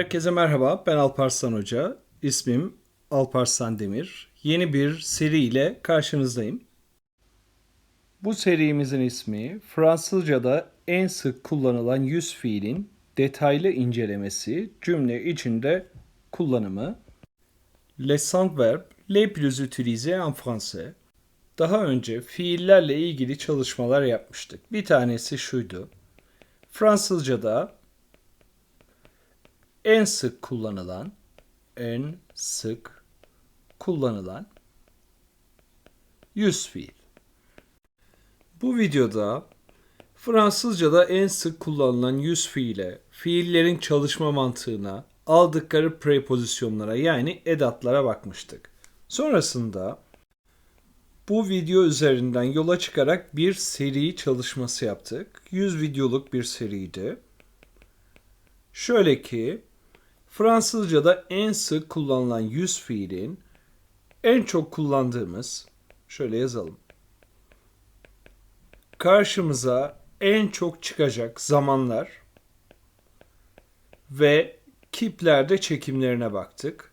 Herkese merhaba, ben Alparslan Hoca. İsmim Alparslan Demir. Yeni bir seri ile karşınızdayım. Bu serimizin ismi Fransızca'da en sık kullanılan yüz fiilin detaylı incelemesi, cümle içinde kullanımı. Les cinq verbes les plus utilisés en français. Daha önce fiillerle ilgili çalışmalar yapmıştık. Bir tanesi şuydu. Fransızca'da en sık kullanılan en sık kullanılan yüz fiil. Bu videoda Fransızca'da en sık kullanılan yüz fiile, fiillerin çalışma mantığına, aldıkları prepozisyonlara yani edatlara bakmıştık. Sonrasında bu video üzerinden yola çıkarak bir seri çalışması yaptık. 100 videoluk bir seriydi. Şöyle ki Fransızca'da en sık kullanılan yüz fiilin en çok kullandığımız şöyle yazalım. Karşımıza en çok çıkacak zamanlar ve kiplerde çekimlerine baktık.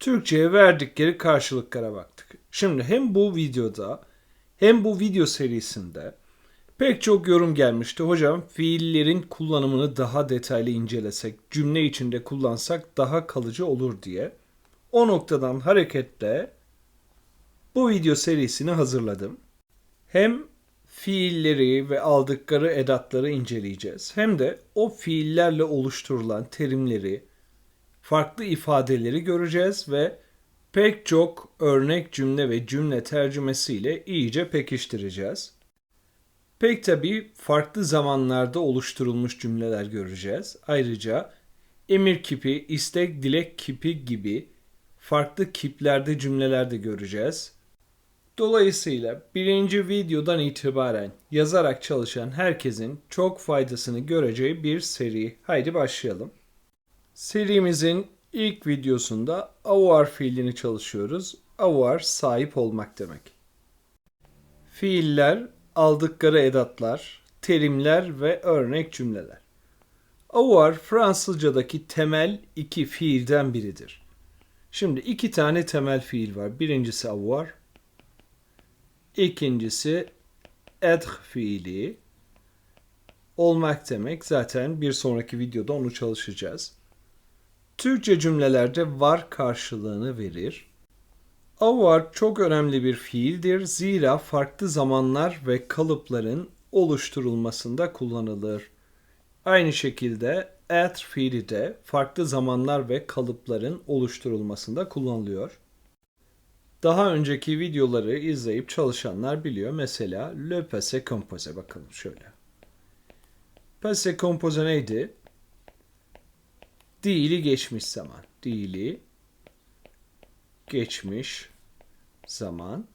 Türkçe'ye verdikleri karşılıklara baktık. Şimdi hem bu videoda hem bu video serisinde Pek çok yorum gelmişti. Hocam fiillerin kullanımını daha detaylı incelesek, cümle içinde kullansak daha kalıcı olur diye. O noktadan hareketle bu video serisini hazırladım. Hem fiilleri ve aldıkları edatları inceleyeceğiz. Hem de o fiillerle oluşturulan terimleri, farklı ifadeleri göreceğiz ve pek çok örnek cümle ve cümle tercümesiyle iyice pekiştireceğiz. Pek tabii farklı zamanlarda oluşturulmuş cümleler göreceğiz. Ayrıca emir kipi, istek, dilek kipi gibi farklı kiplerde cümleler de göreceğiz. Dolayısıyla birinci videodan itibaren yazarak çalışan herkesin çok faydasını göreceği bir seri. Haydi başlayalım. Serimizin ilk videosunda avoir fiilini çalışıyoruz. Avoir sahip olmak demek. Fiiller aldıkları edatlar, terimler ve örnek cümleler. Avoir Fransızcadaki temel iki fiilden biridir. Şimdi iki tane temel fiil var. Birincisi avoir, ikincisi être fiili. Olmak demek zaten bir sonraki videoda onu çalışacağız. Türkçe cümlelerde var karşılığını verir. Avoir çok önemli bir fiildir zira farklı zamanlar ve kalıpların oluşturulmasında kullanılır. Aynı şekilde être fiili de farklı zamanlar ve kalıpların oluşturulmasında kullanılıyor. Daha önceki videoları izleyip çalışanlar biliyor. Mesela le passé composé bakalım şöyle. Passé composé neydi? Dili geçmiş zaman. Dili geçmiş zaman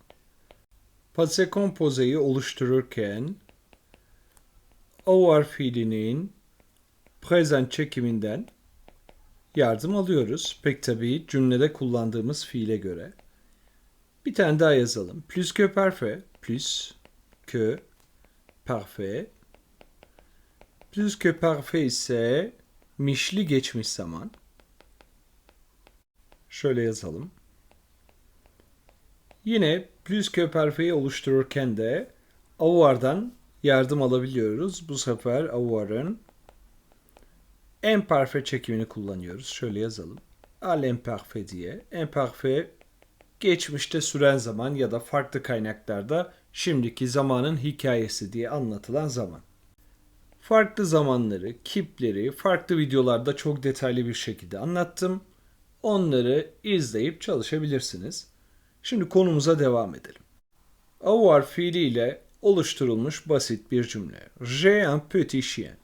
passé composé'yi oluştururken avoir fiilinin present çekiminden yardım alıyoruz. Pek tabii cümlede kullandığımız fiile göre. Bir tane daha yazalım. Plus que parfait. Plus que parfait. Plus que parfait ise mişli geçmiş zaman. Şöyle yazalım. Yine plus que parfait'i oluştururken de avoir'dan yardım alabiliyoruz. Bu sefer avoir'ın en parfait çekimini kullanıyoruz. Şöyle yazalım. Al imparfait diye. Imparfait geçmişte süren zaman ya da farklı kaynaklarda şimdiki zamanın hikayesi diye anlatılan zaman. Farklı zamanları, kipleri farklı videolarda çok detaylı bir şekilde anlattım. Onları izleyip çalışabilirsiniz. Şimdi konumuza devam edelim. Avoir fiiliyle oluşturulmuş basit bir cümle. J'ai un petit chien.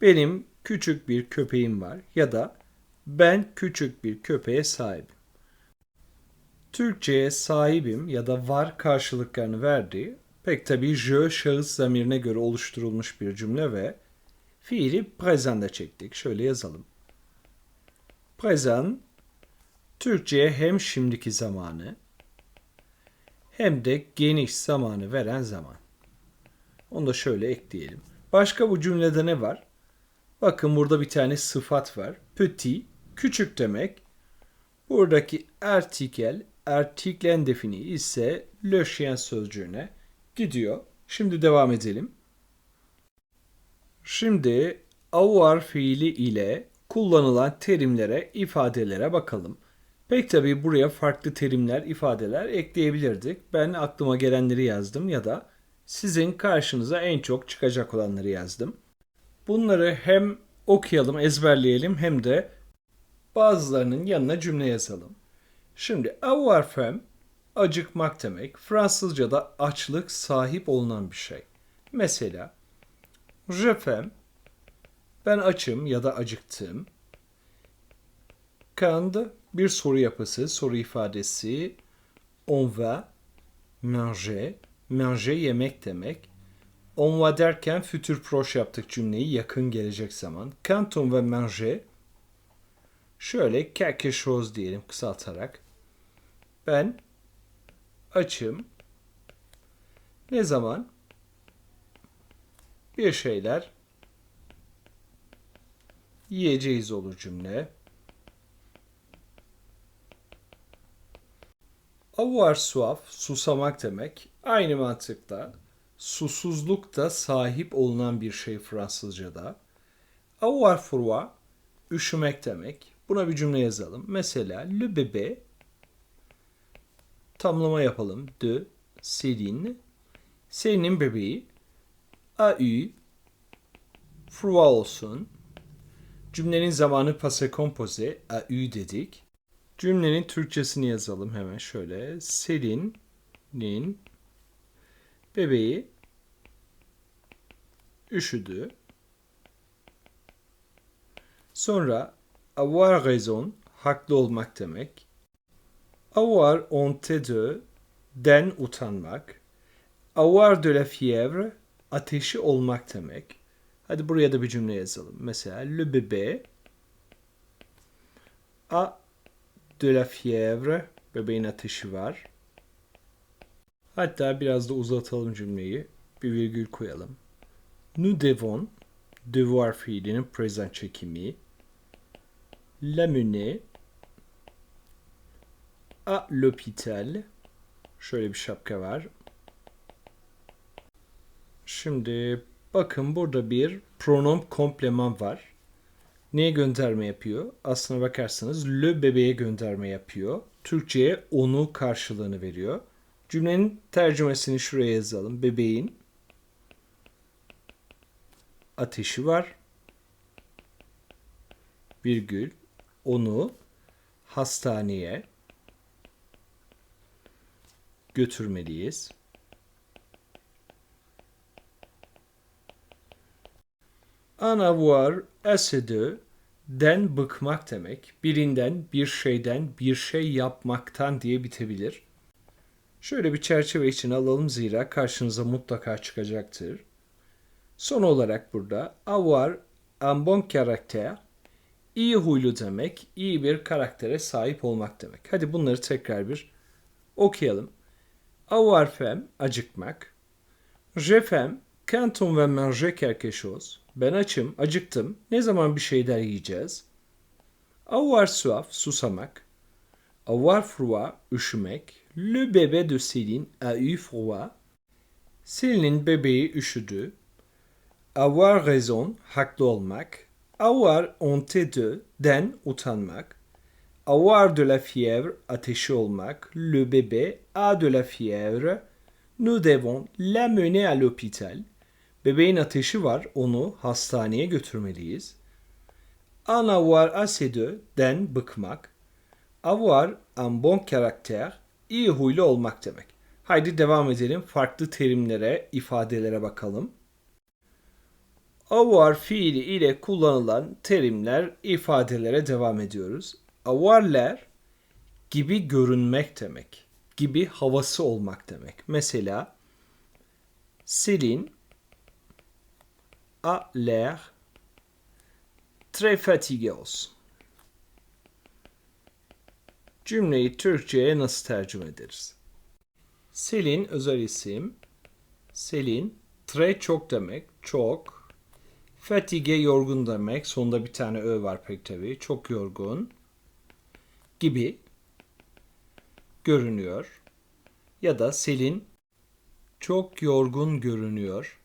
Benim küçük bir köpeğim var ya da ben küçük bir köpeğe sahibim. Türkçe'ye sahibim ya da var karşılıklarını verdiği pek tabi je şahıs zamirine göre oluşturulmuş bir cümle ve fiili present'e çektik. Şöyle yazalım. Present Türkçe'ye hem şimdiki zamanı hem de geniş zamanı veren zaman. Onu da şöyle ekleyelim. Başka bu cümlede ne var? Bakın burada bir tane sıfat var. Petit, küçük demek. Buradaki artikel, artiklen defini ise le chien sözcüğüne gidiyor. Şimdi devam edelim. Şimdi avoir fiili ile kullanılan terimlere, ifadelere bakalım. Pek tabii buraya farklı terimler, ifadeler ekleyebilirdik. Ben aklıma gelenleri yazdım ya da sizin karşınıza en çok çıkacak olanları yazdım. Bunları hem okuyalım, ezberleyelim hem de bazılarının yanına cümle yazalım. Şimdi avoir faim acıkmak demek. Fransızca'da açlık sahip olunan bir şey. Mesela je faim ben açım ya da acıktım. Quand bir soru yapısı, soru ifadesi. On va manger. Manger yemek demek. On va derken futur proche yaptık cümleyi yakın gelecek zaman. Quand on va manger şöyle quelque chose diyelim kısaltarak. Ben açım. Ne zaman? Bir şeyler yiyeceğiz olur cümle. Avoir soif, susamak demek. Aynı mantıkta susuzluk da sahip olunan bir şey Fransızca'da. Avoir froid, üşümek demek. Buna bir cümle yazalım. Mesela le bébé tamlama yapalım. De Céline. Céline'in bebeği a eu froid olsun. Cümlenin zamanı passé composé a eu dedik. Cümlenin Türkçesini yazalım hemen şöyle. Selin'in bebeği üşüdü. Sonra avoir raison, haklı olmak demek. Avoir honte de, den utanmak. Avoir de la fièvre, ateşi olmak demek. Hadi buraya da bir cümle yazalım. Mesela le bébé a de la fièvre, bebeğin ateşi var. Hatta biraz da uzatalım cümleyi. Bir virgül koyalım. Nous devons, devoir fiilinin present çekimi. L'amener à l'hôpital. Şöyle bir şapka var. Şimdi bakın burada bir pronom kompleman var. Neye gönderme yapıyor? Aslına bakarsanız le bebeğe gönderme yapıyor. Türkçe'ye onu karşılığını veriyor. Cümlenin tercümesini şuraya yazalım. Bebeğin ateşi var. Virgül onu hastaneye götürmeliyiz. En avoir de den bıkmak demek. Birinden, bir şeyden, bir şey yapmaktan diye bitebilir. Şöyle bir çerçeve için alalım zira karşınıza mutlaka çıkacaktır. Son olarak burada avoir un bon caractère iyi huylu demek, iyi bir karaktere sahip olmak demek. Hadi bunları tekrar bir okuyalım. Avoir faim, acıkmak. Je faim, quand on va manger quelque chose. Ben açım, acıktım. Ne zaman bir şeyler yiyeceğiz? Avoir soif, susamak. Avoir froid, üşümek. Le bébé de Céline a eu froid. Celine'in bebeği üşüdü. Avoir raison, haklı olmak. Avoir honte de, den, utanmak. Avoir de la fièvre, ateşi olmak. Le bébé a de la fièvre. Nous devons l'amener à l'hôpital. Bebeğin ateşi var, onu hastaneye götürmeliyiz. Assez de, den, bıkmak. Avoir un bon caractère, iyi huylu olmak demek. Haydi devam edelim. Farklı terimlere, ifadelere bakalım. Avoir fiili ile kullanılan terimler, ifadelere devam ediyoruz. Avair'ler gibi görünmek demek. Gibi havası olmak demek. Mesela Celine a l'air très fatigué. Cümleyi Türkçe'ye nasıl tercüme ederiz? Selin özel isim. Selin tre çok demek. Çok. Fatigue yorgun demek. Sonunda bir tane ö var pek tabii. Çok yorgun gibi görünüyor. Ya da Selin çok yorgun görünüyor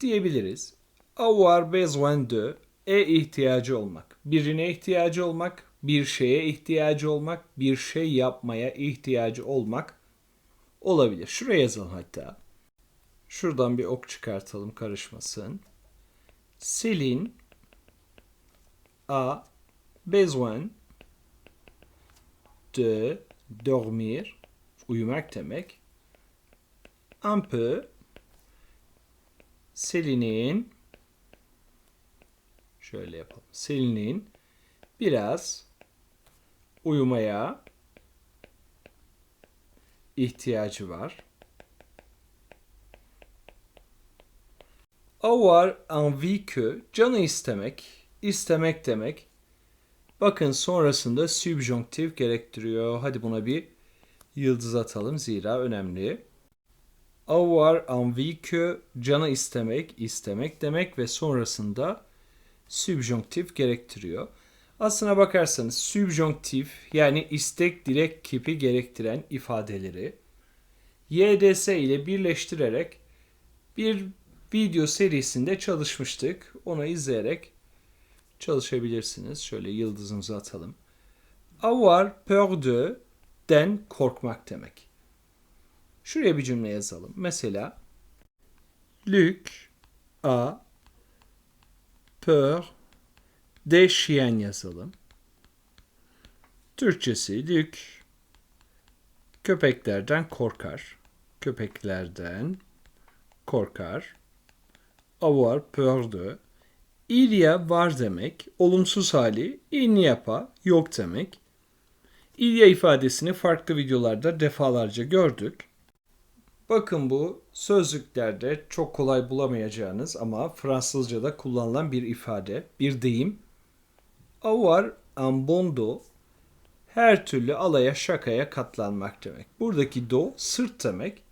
diyebiliriz. Avoir besoin de e ihtiyacı olmak. Birine ihtiyacı olmak, bir şeye ihtiyacı olmak, bir şey yapmaya ihtiyacı olmak olabilir. Şuraya yazalım hatta. Şuradan bir ok çıkartalım karışmasın. Selin a besoin de dormir uyumak demek. Un peu Selin'in şöyle yapalım. Selin'in biraz uyumaya ihtiyacı var. Avoir envie que canı istemek, istemek demek. Bakın sonrasında subjonktif gerektiriyor. Hadi buna bir yıldız atalım zira önemli. Avoir envie que canı istemek, istemek demek ve sonrasında subjonktif gerektiriyor. Aslına bakarsanız subjonktif yani istek direkt kipi gerektiren ifadeleri YDS ile birleştirerek bir video serisinde çalışmıştık. Onu izleyerek çalışabilirsiniz. Şöyle yıldızımızı atalım. Avoir peur de den korkmak demek. Şuraya bir cümle yazalım. Mesela Luc a peur chiens yazalım. Türkçesi Luc köpeklerden korkar. Köpeklerden korkar. Avoir peur de il y a var demek. Olumsuz hali il n'y a pas yok demek. Il y a ifadesini farklı videolarda defalarca gördük. Bakın bu sözlüklerde çok kolay bulamayacağınız ama Fransızca'da kullanılan bir ifade, bir deyim. Bon dos her türlü alaya şakaya katlanmak demek. Buradaki do sırt demek.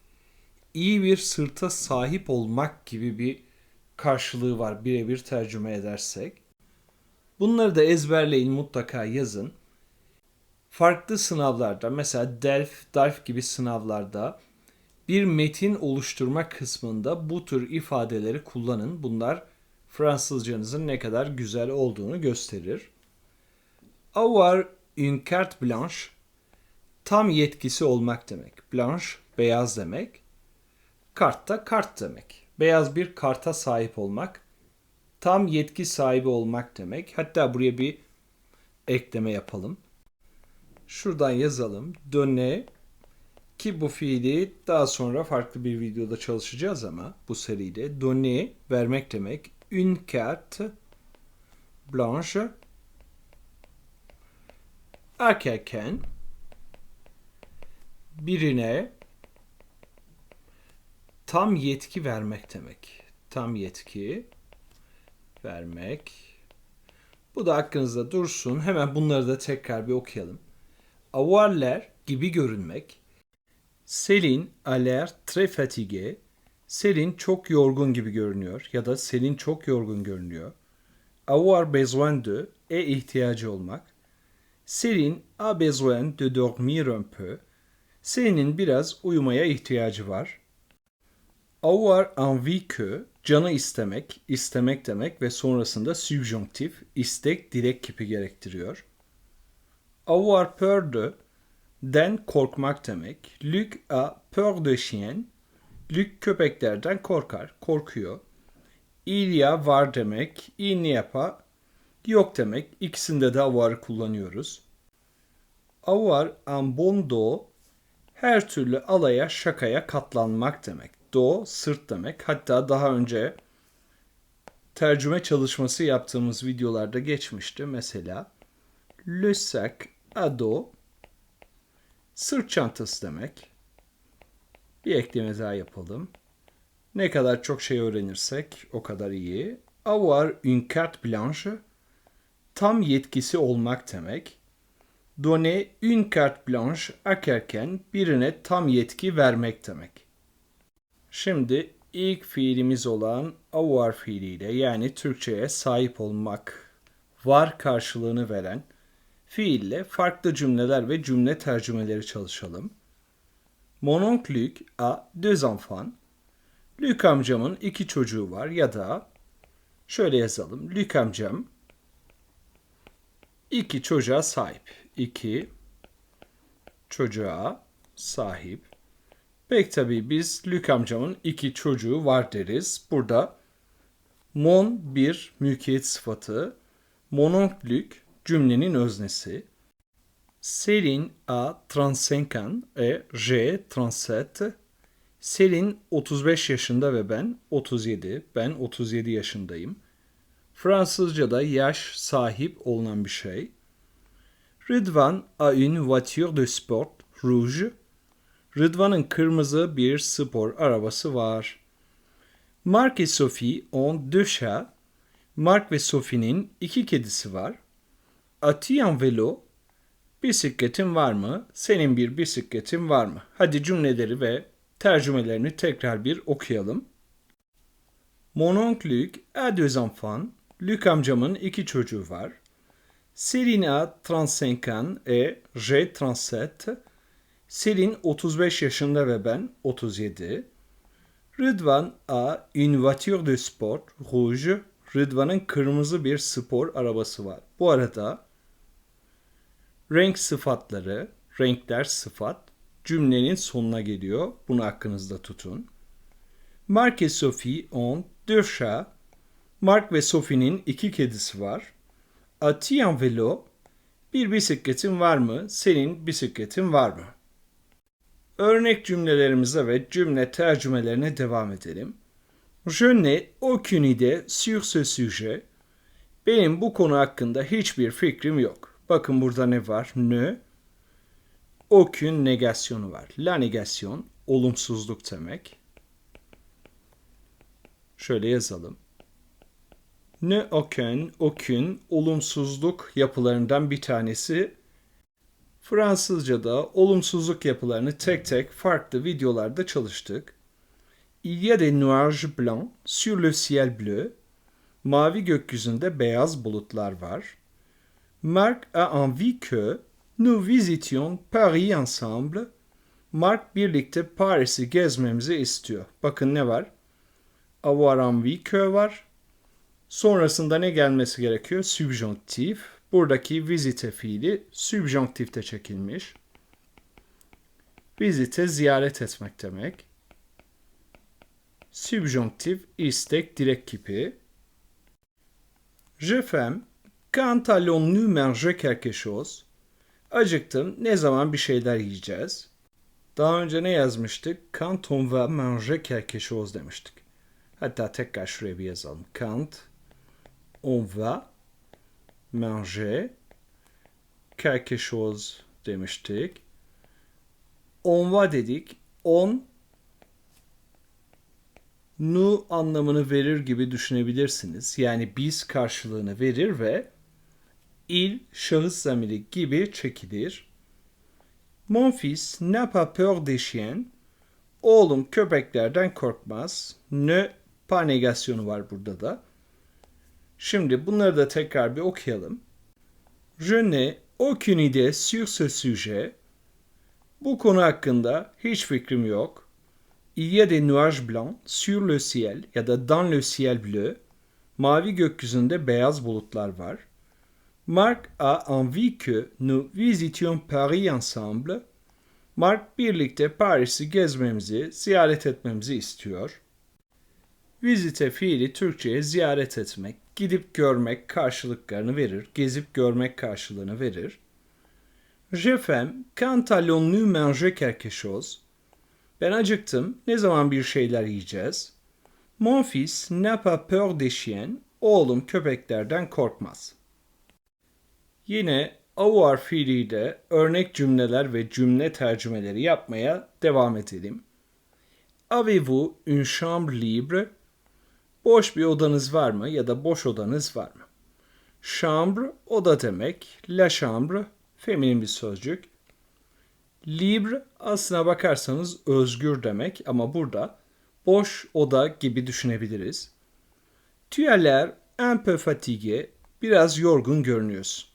İyi bir sırta sahip olmak gibi bir karşılığı var birebir tercüme edersek. Bunları da ezberleyin mutlaka yazın. Farklı sınavlarda mesela DELF, DALF gibi sınavlarda bir metin oluşturma kısmında bu tür ifadeleri kullanın. Bunlar Fransızcanızın ne kadar güzel olduğunu gösterir. Avoir une carte blanche tam yetkisi olmak demek. Blanche beyaz demek. Kart da kart demek. Beyaz bir karta sahip olmak. Tam yetki sahibi olmak demek. Hatta buraya bir ekleme yapalım. Şuradan yazalım. Donner ki bu fiili daha sonra farklı bir videoda çalışacağız ama bu seride donner vermek demek. Une carte blanche erkeken birine tam yetki vermek demek. Tam yetki vermek. Bu da aklınızda dursun. Hemen bunları da tekrar bir okuyalım. Avarler gibi görünmek. Selin a l'air très fatigué. Selin çok yorgun gibi görünüyor ya da Selin çok yorgun görünüyor. Avoir besoin de e ihtiyacı olmak. Selin a besoin de dormir un peu. Selin'in biraz uyumaya ihtiyacı var. Avoir envie que canı istemek, istemek demek ve sonrasında subjonktif, istek, direkt kipi gerektiriyor. Avoir peur de den korkmak demek. Luc a peur de chien. Luc köpeklerden korkar, korkuyor. Il var demek. Il n'y a yok demek. İkisinde de avoir kullanıyoruz. Bon dos her türlü alaya, şakaya katlanmak demek. Do sırt demek. Hatta daha önce tercüme çalışması yaptığımız videolarda geçmişti. Mesela le sac à sırt çantası demek. Bir ekleme daha yapalım. Ne kadar çok şey öğrenirsek o kadar iyi. Avoir une carte blanche tam yetkisi olmak demek. Donner une carte blanche akarken birine tam yetki vermek demek. Şimdi ilk fiilimiz olan avoir fiiliyle yani Türkçe'ye sahip olmak, var karşılığını veren fiille farklı cümleler ve cümle tercümeleri çalışalım. Mon oncle Luc a deux enfants. Luc amcamın iki çocuğu var ya da şöyle yazalım. Luc amcam iki çocuğa sahip. İki çocuğa sahip. Pek tabii biz Luc amcamın iki çocuğu var deriz. Burada mon bir mülkiyet sıfatı. Mon oncle Luc cümlenin öznesi. Selin a 35 ans et j'ai 37. Selin 35 yaşında ve ben 37. Ben 37 yaşındayım. Fransızca'da yaş sahip olunan bir şey. Rıdvan a une voiture de sport rouge. Rıdvan'ın kırmızı bir spor arabası var. Mark et Sophie ont deux chats. Mark ve Sophie'nin iki kedisi var. As-tu? Bisikletin var mı? Senin bir bisikletin var mı? Hadi cümleleri ve tercümelerini tekrar bir okuyalım. Mon oncle Luc a deux enfants. Luc amcamın iki çocuğu var. Céline a 35 ans et j'ai 37. Selin 35 yaşında ve ben 37. Rıdvan a une voiture de sport rouge. Rıdvan'ın kırmızı bir spor arabası var. Bu arada renk sıfatları, renkler sıfat cümlenin sonuna geliyor. Bunu aklınızda tutun. Mark et Sophie ont deux chats. Mark ve Sophie'nin iki kedisi var. As-tu un vélo? Bir bisikletin var mı? Senin bisikletin var mı? Örnek cümlelerimize ve cümle tercümelerine devam edelim. Je n'ai aucune idée sur ce sujet. Benim bu konu hakkında hiçbir fikrim yok. Bakın burada ne var? Ne? Aucune negasyonu var. La negation, olumsuzluk demek. Şöyle yazalım. Ne aucun, aucune, olumsuzluk yapılarından bir tanesi. Fransızca'da olumsuzluk yapılarını tek tek farklı videolarda çalıştık. Il y a des nuages blancs sur le ciel bleu. Mavi gökyüzünde beyaz bulutlar var. Marc a envie que nous visitions Paris ensemble. Mark birlikte Paris'i gezmemizi istiyor. Bakın ne var? Avoir envie que var. Sonrasında ne gelmesi gerekiyor? Subjonktif. Buradaki visite fiili subjonktifte çekilmiş. Visite ziyaret etmek demek. Subjonktif istek direk kipi. Je faim. Quand allons-nous manger quelque chose? Acıktım. Ne zaman bir şeyler yiyeceğiz? Daha önce ne yazmıştık? Quand on va manger quelque chose demiştik. Hatta tekrar şuraya bir yazalım. Quand on va manger quelque chose demiştik. On va dedik. On nu anlamını verir gibi düşünebilirsiniz. Yani biz karşılığını verir ve il şahıs zamiri gibi çekilir. Mon fils n'a pas peur des chiens. Oğlum köpeklerden korkmaz. Ne pas negasyonu var burada da. Şimdi bunları da tekrar bir okuyalım. Je n'ai aucune idée sur ce sujet. Bu konu hakkında hiç fikrim yok. Il y a des nuages blancs sur le ciel ya da dans le ciel bleu. Mavi gökyüzünde beyaz bulutlar var. Marc a envie que nous visitions Paris ensemble. Mark birlikte Paris'i gezmemizi, ziyaret etmemizi istiyor. Visite fiili Türkçe'ye ziyaret etmek, gidip görmek karşılıklarını verir, gezip görmek karşılığını verir. Je faim, quand allons-nous manger quelque chose? Ben acıktım, ne zaman bir şeyler yiyeceğiz? Mon fils n'a pas peur des chiens. Oğlum köpeklerden korkmaz. Yine avoir fiiliyle örnek cümleler ve cümle tercümeleri yapmaya devam edelim. Avez-vous une chambre libre? Boş bir odanız var mı ya da boş odanız var mı? Chambre oda demek. La chambre feminin bir sözcük. Libre aslına bakarsanız özgür demek ama burada boş oda gibi düşünebiliriz. Tu as un peu fatigué. Biraz yorgun görünüyorsun.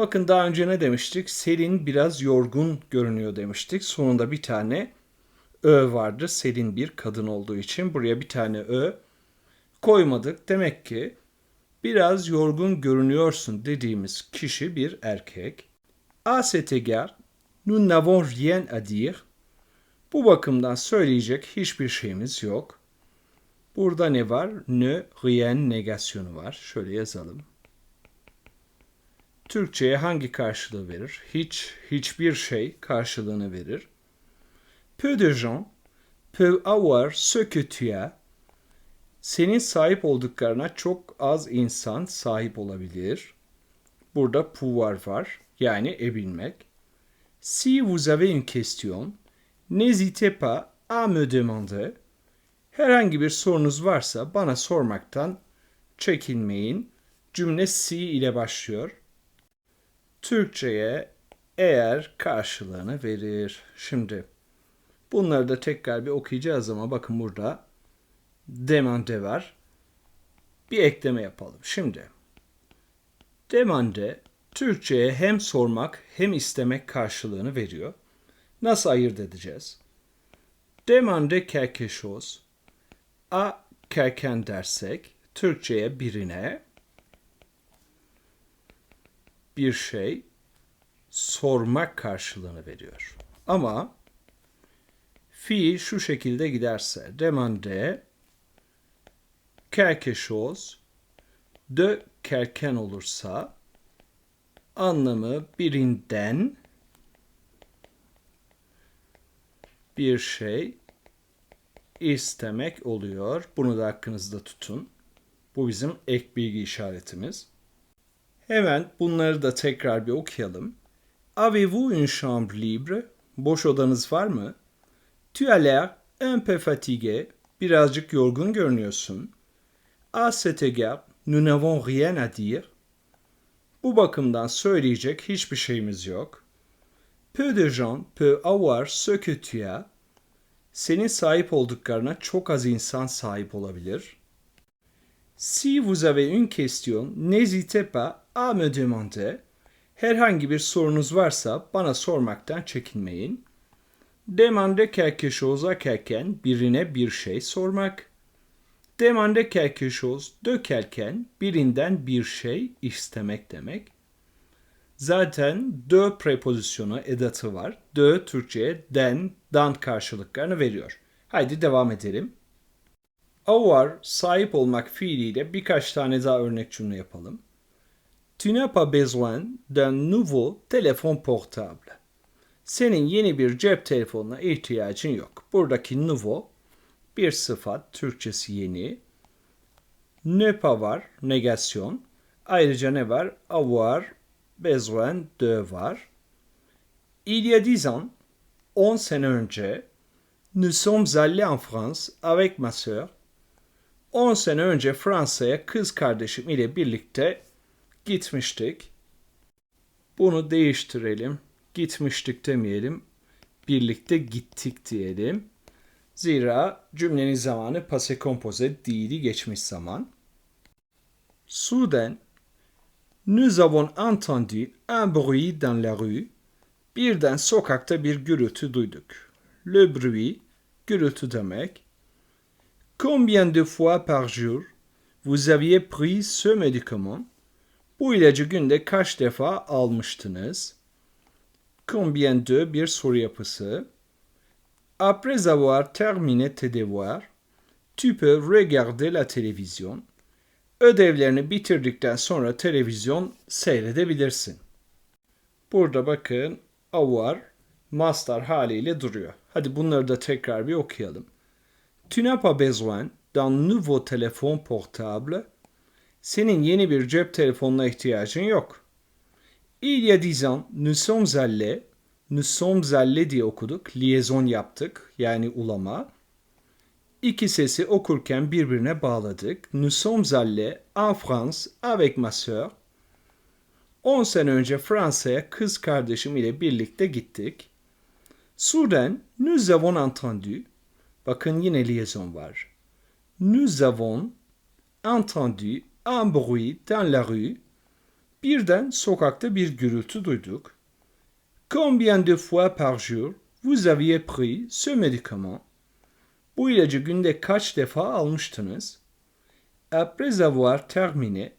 Bakın daha önce ne demiştik? Selin biraz yorgun görünüyor demiştik. Sonunda bir tane ö vardı. Selin bir kadın olduğu için buraya bir tane ö koymadık. Demek ki biraz yorgun görünüyorsun dediğimiz kişi bir erkek. À cet égard, nous n'avons rien à dire. Bu bakımdan söyleyecek hiçbir şeyimiz yok. Burada ne var? Ne, rien negasyonu var. Şöyle yazalım. Türkçe'ye hangi karşılığı verir? Hiç, hiçbir şey karşılığını verir. Peu de gens peuvent avoir ce que tu as. Senin sahip olduklarına çok az insan sahip olabilir. Burada pouvoir var. Yani ebilmek. Si vous avez une question, n'hésitez pas à me demander. Herhangi bir sorunuz varsa bana sormaktan çekinmeyin. Cümle si ile başlıyor. Türkçe'ye eğer karşılığını verir. Şimdi bunları da tekrar bir okuyacağız ama bakın burada demande var. Bir ekleme yapalım. Şimdi demande Türkçe'ye hem sormak hem istemek karşılığını veriyor. Nasıl ayırt edeceğiz? Demande quelque chose a quelqu'un dersek Türkçe'ye birine bir şey sormak karşılığını veriyor. Ama fiil şu şekilde giderse demande quelque chose de quelqu'un olursa anlamı birinden bir şey istemek oluyor. Bunu da aklınızda tutun. Bu bizim ek bilgi işaretimiz. Hemen bunları da tekrar bir okuyalım. Avez-vous une chambre libre? Boş odanız var mı? Tu as l'air un peu fatigué. Birazcık yorgun görünüyorsun. À cet égard, nous n'avons rien à dire. Bu bakımdan söyleyecek hiçbir şeyimiz yok. Peu de gens peuvent avoir ce que tu as. Senin sahip olduklarına çok az insan sahip olabilir. Si vous avez une question, n'hésitez pas à me demander. Herhangi bir sorunuz varsa bana sormaktan çekinmeyin. Demande quelque chose à quelqu'un, birine bir şey sormak. Demande quelque chose de quelqu'un, birinden bir şey istemek demek. Zaten de prepozisyonu edatı var. De Türkçe'ye den, dan karşılıklarını veriyor. Haydi devam edelim. Avoir, sahip olmak fiiliyle birkaç tane daha örnek cümle yapalım. Tu n'as pas besoin d'un nouveau téléphone portable. Senin yeni bir cep telefonuna ihtiyacın yok. Buradaki nouveau bir sıfat, Türkçesi yeni. Ne pas var, negasyon. Ayrıca ne var? Avoir, besoin de var. Il y a dix ans, 10 sene önce, nous sommes allés en France avec ma sœur. 10 sene önce Fransa'ya kız kardeşim ile birlikte gitmiştik. Bunu değiştirelim. Gitmiştik demeyelim. Birlikte gittik diyelim. Zira cümlenin zamanı passé composé değili geçmiş zaman. Soudain, nous avons entendu un bruit dans la rue. Birden sokakta bir gürültü duyduk. Le bruit, gürültü demek. Combien de fois par jour vous aviez pris ce médicament? Bu ilacı günde kaç defa almıştınız? Combien de bir soru yapısı. Après avoir terminé tes devoirs, tu peux regarder la télévision. Ödevlerini bitirdikten sonra televizyon seyredebilirsin. Burada bakın avoir master haliyle duruyor. Hadi bunları da tekrar bir okuyalım. Tu n'as pas besoin d'un nouveau téléphone portable. Senin yeni bir cep telefonuna ihtiyacın yok. Il y a dix ans, nous sommes allés, nous sommes allés diye okuduk, liaison yaptık, yani ulama. İki sesi okurken birbirine bağladık. Nous sommes allés en France avec ma sœur. 10 sene önce Fransa'ya kız kardeşim ile birlikte gittik. Soudain, nous avons entendu. Bakın yine liaison var. Nous avons entendu un bruit dans la rue. Birden sokakta bir gürültü duyduk. Combien de fois par jour vous aviez pris ce médicament? Bu ilacı günde kaç defa almıştınız? Après avoir terminé,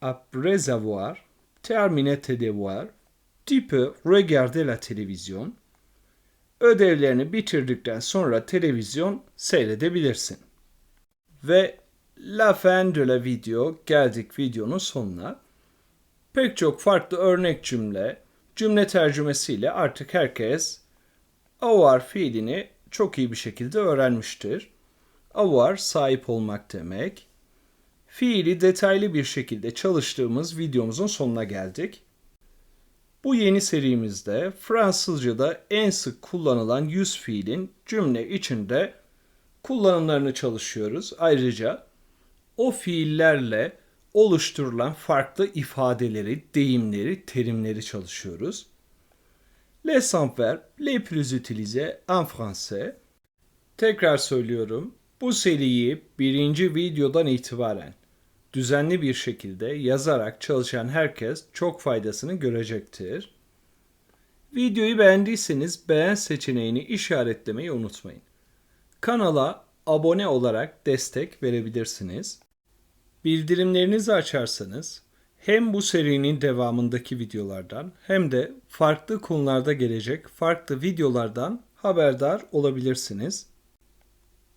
après avoir terminé tes devoirs, tu peux regarder la télévision. Ödevlerini bitirdikten sonra televizyon seyredebilirsin. Ve la fin video geldik videonun sonuna. Pek çok farklı örnek cümle, cümle tercümesiyle artık herkes avoir fiilini çok iyi bir şekilde öğrenmiştir. Avoir sahip olmak demek. Fiili detaylı bir şekilde çalıştığımız videomuzun sonuna geldik. Bu yeni serimizde Fransızca'da en sık kullanılan yüz fiilin cümle içinde kullanımlarını çalışıyoruz. Ayrıca o fiillerle oluşturulan farklı ifadeleri, deyimleri, terimleri çalışıyoruz. Les adverbes les plus utilisés en français. Tekrar söylüyorum. Bu seriyi birinci videodan itibaren düzenli bir şekilde yazarak çalışan herkes çok faydasını görecektir. Videoyu beğendiyseniz beğen seçeneğini işaretlemeyi unutmayın. Kanala abone olarak destek verebilirsiniz. Bildirimlerinizi açarsanız hem bu serinin devamındaki videolardan hem de farklı konularda gelecek farklı videolardan haberdar olabilirsiniz.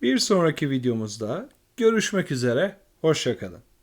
Bir sonraki videomuzda görüşmek üzere, hoşçakalın.